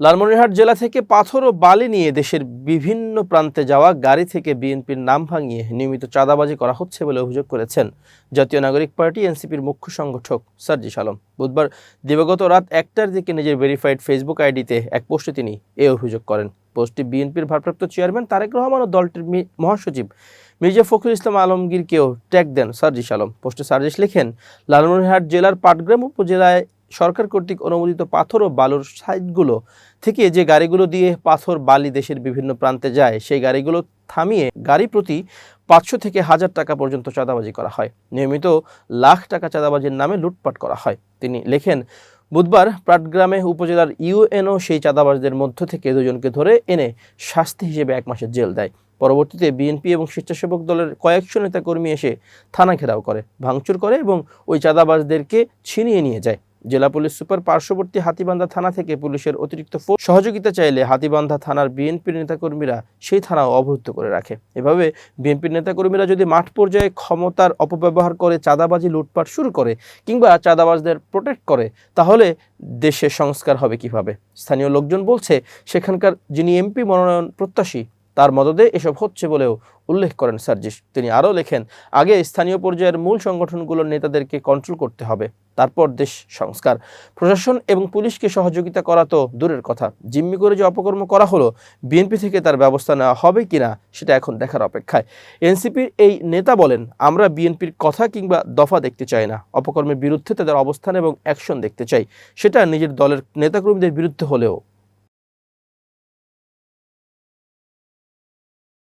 লালমনিরহাট জেলা থেকে পাথর ও বালি নিয়ে দেশের বিভিন্ন প্রান্তে যাওয়া গাড়ি থেকে বিএনপির নাম ভাঙিয়ে নিয়মিত চাঁদাবাজি করা হচ্ছে বলে অভিযোগ করেছেন জাতীয় নাগরিক পার্টি, এনসিপির মুখ্য সংগঠক সার্জিস আলম। বুধবার দিবাগত রাত একটার দিকে নিজের ভেরিফাইড ফেসবুক আইডিতে এক পোস্টে তিনি এ অভিযোগ করেন। পোস্টটি বিএনপির ভারপ্রাপ্ত চেয়ারম্যান তারেক রহমান ও দলটির মহাসচিব মির্জা ফখরুল ইসলাম আলমগীরকেও ট্যাগ দেন সার্জিস আলম। পোস্টে সার্জিস লেখেন, লালমনিরহাট জেলার পাটগ্রাম উপজেলায় সরকার কর্তৃক অনুমোদিত পাথর ও বালুর সাইটগুলো থেকে যে গাড়িগুলো দিয়ে পাথর বালি দেশের বিভিন্ন প্রান্তে যায়, সেই গাড়িগুলো থামিয়ে গাড়ি প্রতি পাঁচশো থেকে হাজার টাকা পর্যন্ত চাঁদাবাজি করা হয়। নিয়মিত লাখ টাকা চাঁদাবাজির নামে লুটপাট করা হয়। তিনি লেখেন, বুধবার প্রাটগ্রামে উপজেলার ইউএনও সেই চাঁদাবাজদের মধ্য থেকে দুজনকে ধরে এনে শাস্তি হিসেবে এক মাসের জেল দেয়। পরবর্তীতে বিএনপি এবং স্বেচ্ছাসেবক দলের কয়েকশো নেতাকর্মী এসে থানা ঘেরাও করে, ভাঙচুর করে এবং ওই চাঁদাবাজদেরকে ছিনিয়ে নিয়ে যায়। জেলা পুলিশ সুপার পার্শ্ববর্তী হাতিবান্ধা থানা থেকে পুলিশের অতিরিক্ত সহযোগিতা চাইলে হাতিবান্ধা থানার বিএনপির নেতাকর্মীরা সেই থানাও অবরুদ্ধ করে রাখে। এভাবে বিএনপির নেতাকর্মীরা যদি মাঠ পর্যায়ে ক্ষমতার অপব্যবহার করে, চাঁদাবাজি, লুটপাট শুরু করে কিংবা চাঁদাবাজদের প্রোটেক্ট করে, তাহলে দেশে সংস্কার হবে কীভাবে? স্থানীয় লোকজন বলছে, সেখানকার যিনি এমপি মনোনয়ন প্রত্যাশী তার মদদে এসব হচ্ছে বলেও উল্লেখ করেন সার্জিস। তিনি আরও লেখেন, আগে স্থানীয় পর্যায়ের মূল সংগঠনগুলোর নেতাদেরকে কন্ট্রোল করতে হবে, তারপর দেশ সংস্কার। প্রশাসন এবং পুলিশকে সহযোগিতা করা তো দূরের কথা। জিম্মি করে যে অপকর্ম করা হলো, বিএনপি থেকে তার ব্যবস্থা নেওয়া হবে কিনা সেটা এখন দেখার অপেক্ষায়। এনসিপির এই নেতা বলেন, আমরা বিএনপির কথা কিংবা দফা দেখতে চাই না, অপকর্মের বিরুদ্ধে তাদের অবস্থান এবং অ্যাকশন দেখতে চাই। সেটা নিজের দলের নেতাকর্মীদের বিরুদ্ধে হলেও